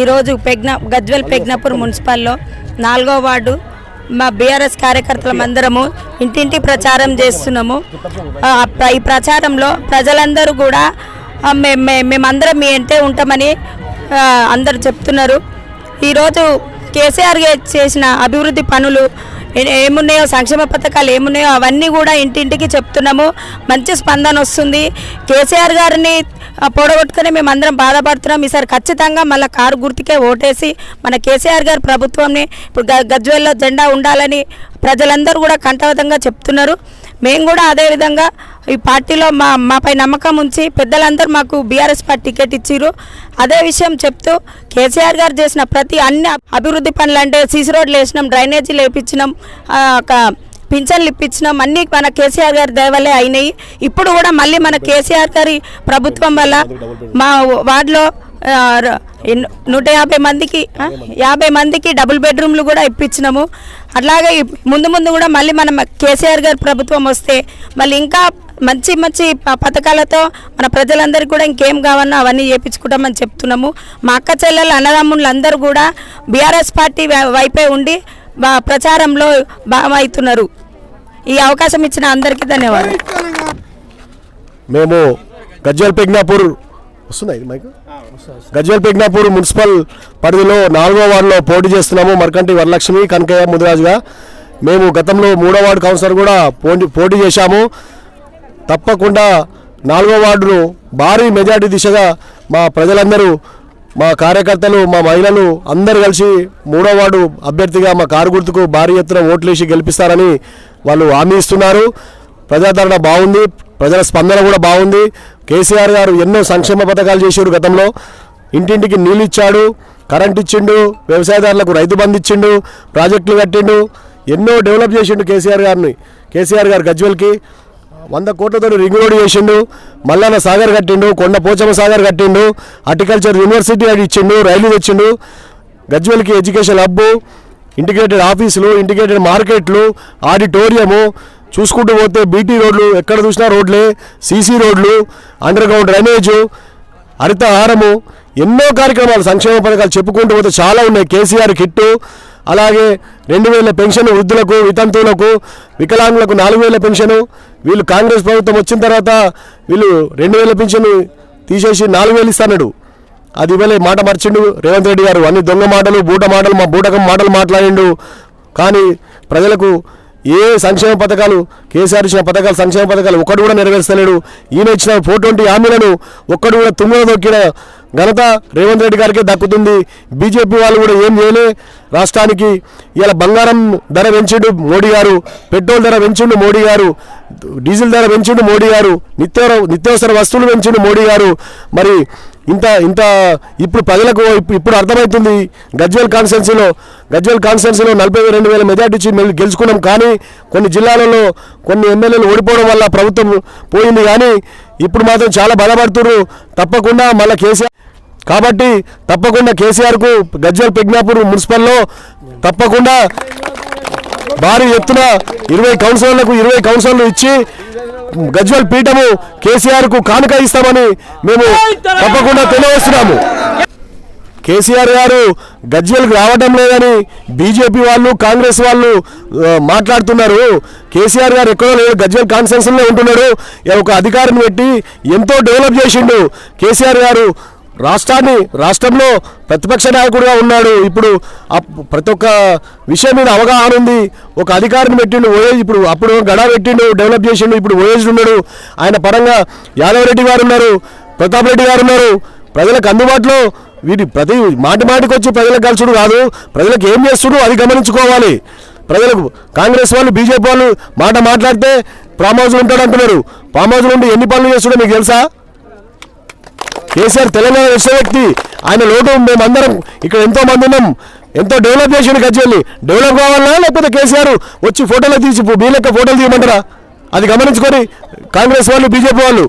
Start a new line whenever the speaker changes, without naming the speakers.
ఈరోజు పెగ్న గజ్వెల్ పెగ్నపూర్ మున్సిపల్లో నాలుగో వార్డు మా బీఆర్ఎస్ కార్యకర్తలం అందరము ఇంటింటి ప్రచారం చేస్తున్నాము. ఈ ప్రచారంలో ప్రజలందరూ కూడా మేమందరం మీ ఎంటే ఉంటామని అందరు చెప్తున్నారు. ఈరోజు కేసీఆర్ చేసిన అభివృద్ధి పనులు ఏమున్నాయో సంక్షేమ పథకాలు ఏమున్నాయో అవన్నీ కూడా ఇంటింటికి చెప్తున్నాము. మంచి స్పందన వస్తుంది. కేసీఆర్ గారిని పొడగొట్టుకుని మేము అందరం బాధపడుతున్నాం. ఈసారి ఖచ్చితంగా మళ్ళీ కారు గుర్తుకే ఓటేసి మన కేసీఆర్ గారి ప్రభుత్వంని ఇప్పుడు గ- గజ్వేల్లో జెండా ఉండాలని ప్రజలందరూ కూడా కంఠవతంగా చెప్తున్నారు. మేము కూడా అదే విధంగా ఈ పార్టీలో మా మాపై నమ్మకం ఉంచి పెద్దలందరూ మాకు బీఆర్ఎస్ పార్టీ టికెట్ ఇచ్చిర్రు. అదే విషయం చెప్తూ కేసీఆర్ గారు చేసిన ప్రతి అన్ని అభివృద్ధి పనులు అంటే సీసీ రోడ్లు వేసినాం డ్రైనేజీలు వేయించినాం ఒక పింఛన్లు ఇప్పించినాం అన్నీ మన కేసీఆర్ గారి దయవల్లే అయినాయి. ఇప్పుడు కూడా మళ్ళీ మన కేసీఆర్ గారి ప్రభుత్వం వల్ల మా వార్డులో నూట యాభై మందికి యాభై మందికి డబుల్ బెడ్రూమ్లు కూడా ఇప్పించినాము. అట్లాగే ముందు ముందు కూడా మళ్ళీ మనం కేసీఆర్ గారి ప్రభుత్వం వస్తే మళ్ళీ ఇంకా మంచి మంచి ప- పథకాలతో మన ప్రజలందరికీ కూడా ఇంకేం కావన్నా అవన్నీ చేయించుకుంటామని చెప్తున్నాము. మా అక్క చెల్లెలు అన్నదమ్ముళ్ళు అందరూ కూడా బీఆర్ఎస్ పార్టీ వైపే ఉండి ప్రచారంలో భాగమవుతున్నారు. ఈ అవకాశం ఇచ్చిన అందరికీ ధన్యవాదాలు.
మేము గజ్వల్ పెగ్నాపూర్ వస్తుందా మైక్? గజ్వల్ పెగ్నాపూర్ మున్సిపల్ పరిధిలో నాలుగో వార్డులో పోటీ చేస్తున్నాము. మరకంటి వరలక్ష్మి కనకయ్య ముదిరాజుగా. మేము గతంలో మూడో వార్డు కౌన్సిలర్ కూడా పోటీ పోటీ చేశాము. తప్పకుండా నాలుగో వార్డును భారీ మెజార్టీ దిశగా మా ప్రజలందరూ మా కార్యకర్తలు మా మహిళలు అందరు కలిసి మూడో వార్డు అభ్యర్థిగా మా కారు గుర్తుకు భారీ ఎత్తున ఓట్లేసి గెలిపిస్తారని వాళ్ళు హామీ ఇస్తున్నారు. ప్రజాదరణ బాగుంది ప్రజల స్పందన కూడా బాగుంది. కేసీఆర్ గారు ఎన్నో సంక్షేమ పథకాలు చేశారు గతంలో. ఇంటింటికి నీళ్ళు ఇచ్చాడు కరెంట్ ఇచ్చిండు వ్యవసాయదారులకు రైతు బంధు ఇచ్చిండు ప్రాజెక్టులు కట్టిండు ఎన్నో డెవలప్ చేసిండు కేసీఆర్ గారిని కేసీఆర్ గారు గజ్వెల్కి. వంద కోట్లతో రింగ్ రోడ్ చేసిండు మల్లన్న సాగర్ కట్టిండు కొండ పోచమ్మ సాగర్ కట్టిండు హార్టికల్చర్ యూనివర్సిటీ అది ఇచ్చిండు రైలు తెచ్చిండు గజ్వెల్కి ఎడ్యుకేషన్ హబ్బు ఇంటిగ్రేటెడ్ ఆఫీసులు ఇంటిగ్రేటెడ్ మార్కెట్లు ఆడిటోరియము చూసుకుంటూ పోతే బీటీ రోడ్లు ఎక్కడ చూసినా రోడ్లే సీసీ రోడ్లు అండర్ గ్రౌండ్ డ్రైనేజు హరితహారము ఎన్నో కార్యక్రమాలు సంక్షేమ పథకాలు చెప్పుకుంటూ పోతే చాలా ఉన్నాయి. కేసీఆర్ కిట్టు అలాగే రెండు వేల పెన్షన్ వృద్ధులకు వితంతువులకు వికలాంగులకు నాలుగు వేల పెన్షను వీళ్ళు కాంగ్రెస్ ప్రభుత్వం వచ్చిన తర్వాత వీళ్ళు రెండు వేల పెన్షన్ తీసేసి నాలుగు వేలు ఇస్తాడు అది ఇవ్వలే మాట మర్చిండు రేవంత్ రెడ్డి గారు. అన్ని దొంగ మాటలు బూట మాటలు మా బూటకం మాటలు మాట్లాడిండు. కానీ ప్రజలకు ఏ సంక్షేమ పథకాలు కేసీఆర్ ఇచ్చిన పథకాలు సంక్షేమ పథకాలు ఒక్కడు కూడా నెరవేర్చలేడు. ఈయన ఇచ్చిన ఫోర్ ట్వంటీ హామీలను ఒక్కడు కూడా తుమ్ముల దొక్కిన ఘనత రేవంత్ రెడ్డి గారికే దక్కుతుంది. బీజేపీ వాళ్ళు కూడా ఏం చేయలే. రాష్ట్రానికి ఇలా బంగారం ధర పెంచిండు మోడీ గారు పెట్రోల్ ధర పెంచిండు మోడీ గారు డీజిల్ ధర పెంచిండు మోడీ గారు నిత్య నిత్యావసర వస్తువులు పెంచిండు మోడీ గారు. మరి ఇంత ఇంత ఇప్పుడు ప్రజలకు ఇప్పుడు అర్థమవుతుంది. గజ్వేల్ కాన్స్టిట్యున్సీలో గజ్వేల్ కాన్స్టిట్యున్సీలో నలభై రెండు వేల మెజార్టీ ఇచ్చి మేము గెలుచుకున్నాం కానీ కొన్ని జిల్లాలలో కొన్ని ఎమ్మెల్యేలు ఓడిపోవడం వల్ల ప్రభుత్వం పోయింది కానీ ఇప్పుడు మాత్రం చాలా బలపడుతున్నారు తప్పకుండా మళ్ళీ కేసీఆర్ కాబట్టి తప్పకుండా కేసీఆర్కు గజ్జల్ పెగ్నాపూర్ మున్సిపల్లో తప్పకుండా భారీ ఎత్తున ఇరవై కౌన్సిలర్లకు ఇరవై కౌన్సిలర్లు ఇచ్చి గజ్వల్ పీఠము కేసీఆర్కు కానుక ఇస్తామని మేము తప్పకుండా తెలియజేస్తున్నాము. కేసీఆర్ గారు గజ్వెల్కి రావడం లేదని బీజేపీ వాళ్ళు కాంగ్రెస్ వాళ్ళు మాట్లాడుతున్నారు. కేసీఆర్ గారు ఎక్కడో లేడు గజ్వెల్ కాన్ఫరెన్స్లో ఉంటున్నాడు. ఈ ఒక అధికారిని పెట్టి ఎంతో డెవలప్ చేసిండు కేసీఆర్ గారు. రాష్ట్రాన్ని రాష్ట్రంలో ప్రతిపక్ష నాయకుడిగా ఉన్నాడు. ఇప్పుడు ప్రతి ఒక్క విషయం మీద అవగాహన ఉంది. ఒక అధికారిని పెట్టిండు ఓయేజ్ ఇప్పుడు అప్పుడు గడా పెట్టిండు డెవలప్ చేసిండు ఇప్పుడు ఓయేజ్ ఉన్నాడు. ఆయన పరంగా యాదవ్ రెడ్డి గారు ఉన్నారు ప్రతాప్ రెడ్డి గారు ఉన్నారు. ప్రజలకు అందుబాటులో వీటి ప్రతి మాటి మాటికి వచ్చి ప్రజలకు కలుసుడు కాదు. ప్రజలకు ఏం చేస్తుడు అది గమనించుకోవాలి. ప్రజలకు కాంగ్రెస్ వాళ్ళు బీజేపీ వాళ్ళు మాట మాట్లాడితే ఫామ్ ఉంటాడు అంటున్నారు ఫామ్ హౌస్లో ఉండి ఎన్ని పనులు చేస్తుడో మీకు తెలుసా? కేసీఆర్ తెలంగాణ వచ్చే వ్యక్తి ఆయన లోటు మేమందరం ఇక్కడ ఎంతో మంది ఉన్నాం. ఎంతో డెవలప్ చేసిండు గజ్వెల్ని. డెవలప్ కావాలా? లేకపోతే కేసీఆర్ వచ్చి ఫోటోలు తీసి బీలెక్క ఫోటోలు తీయమంటారా? అది గమనించుకొని కాంగ్రెస్ వాళ్ళు బీజేపీ వాళ్ళు